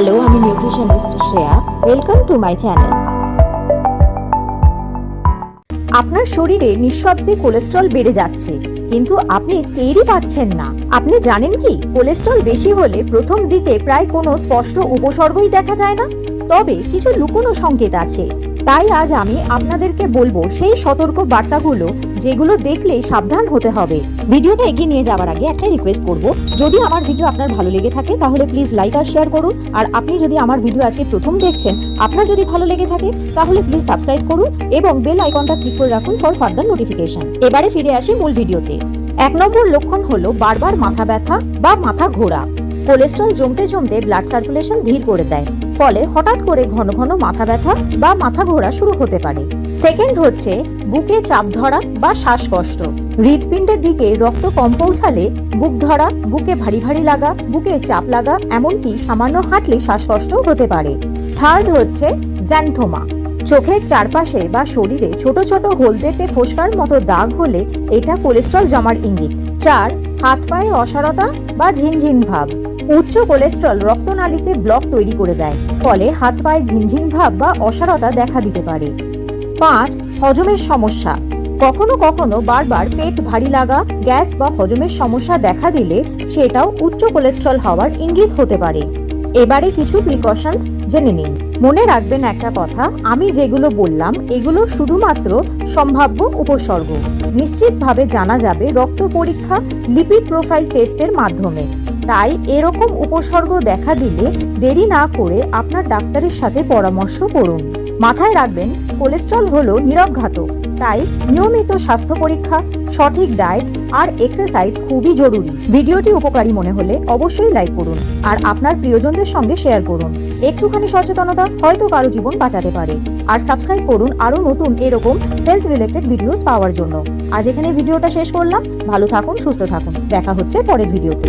Hello আমি nutritionist Shreya welcome to my channel আপনার শরীরে নিঃশব্দে কোলেস্ট্রল বেড়ে যাচ্ছে, কিন্তু আপনি টেরই পাচ্ছেন না। আপনি জানেন কি? কোলেস্ট্রল বেশি হলে প্রথম দিকে প্রায় কোনো স্পষ্ট উপসর্গই দেখা যায় না। তবে কিছু লুকোনো সংকেত আছে। তাই আজ আমি আপনাদেরকে বলব সেই সতর্ক বার্তাগুলো যেগুলো দেখলেই সাবধান হতে হবে। ভিডিওটা এগিয়ে নিয়ে যাওয়ার আগে একটা রিকোয়েস্ট করব। যদি আমার ভিডিও আপনার ভালো লেগে থাকে, তাহলে প্লিজ লাইক আর শেয়ার করুন। আর আপনি যদি আমার ভিডিও আজকে প্রথম দেখছেন, আপনার যদি ভালো লেগে থাকে, তাহলে প্লিজ সাবস্ক্রাইব করুন এবং বেল আইকনটা ক্লিক করে রাখুন ফর ফার্দার নোটিফিকেশন এবারে ফিরে আসি মূল ভিডিওতে এক নম্বর লক্ষণ হলো বারবার মাথা ব্যথা বা মাথা ঘোরা। কোলেস্ট্রল জমতে জমতে ব্লাড সার্কুলেশন ধীর করে দেয়। ফলে হঠাৎ করে ঘন ঘন মাথা ব্যথা বা মাথা ঘোরা শুরু হতে পারে। সেকেন্ড হচ্ছে বুকে চাপ ধরা বা শ্বাসকষ্ট। হৃৎপিণ্ডের দিকে রক্ত কম পৌঁছালে বুক ধরা, বুকে ভারী ভারী লাগা, বুকে চাপ লাগা, এমনকি সামান্য হাঁটলে শ্বাসকষ্ট হতে পারে। থার্ড হচ্ছে জ্যান্থোমা চোখের চারপাশে বা শরীরে ছোট ছোট হলদেতে ফোসকার মতো দাগ হলে এটা কোলেস্ট্রল জমার ইঙ্গিত। চার, হাত পায়ে অসারতা বা ঝিনঝিন ভাব। উচ্চ কোলেস্ট্রল রক্তনালীতে ব্লক তৈরি করে দেয়। ফলে হাত পায়ে ঝিনঝিন ভাব বা অসারতা দেখা দিতে পারে। পাঁচ, হজমের সমস্যা। কখনো কখনো বারবার পেট ভারী লাগা, গ্যাস বা হজমের সমস্যা দেখা দিলে সেটাও উচ্চ কোলেস্ট্রল হওয়ার ইঙ্গিত হতে পারে। এবারে কিছু প্রিকশনস জেনে নিন। মনে রাখবেন একটা কথা, আমি যেগুলো বললাম, এগুলো শুধুমাত্র সম্ভাব্য উপসর্গ। নিশ্চিতভাবে জানা যাবে রক্ত পরীক্ষা লিপিড প্রোফাইল টেস্টের মাধ্যমে। তাই এরকম উপসর্গ দেখা দিলে দেরি না করে আপনার ডাক্তারের সাথে পরামর্শ করুন। মাথায় রাখবেন, কোলেস্ট্রল হলো নিরবঘাতক তাই নিয়মিত স্বাস্থ্য পরীক্ষা, সঠিক ডায়েট আর এক্সারসাইজ খুবই জরুরি। ভিডিওটি উপকারী মনে হলে অবশ্যই লাইক করুন আর আপনার প্রিয়জনদের সঙ্গে শেয়ার করুন। একটুখানি সচেতনতা হয়তো কারও জীবন বাঁচাতে পারে। আর সাবস্ক্রাইব করুন আরও নতুন এরকম হেলথ রিলেটেড ভিডিওস পাওয়ার জন্য। আজ এখানে ভিডিওটা শেষ করলাম। ভালো থাকুন, সুস্থ থাকুন। দেখা হচ্ছে পরের ভিডিওতে।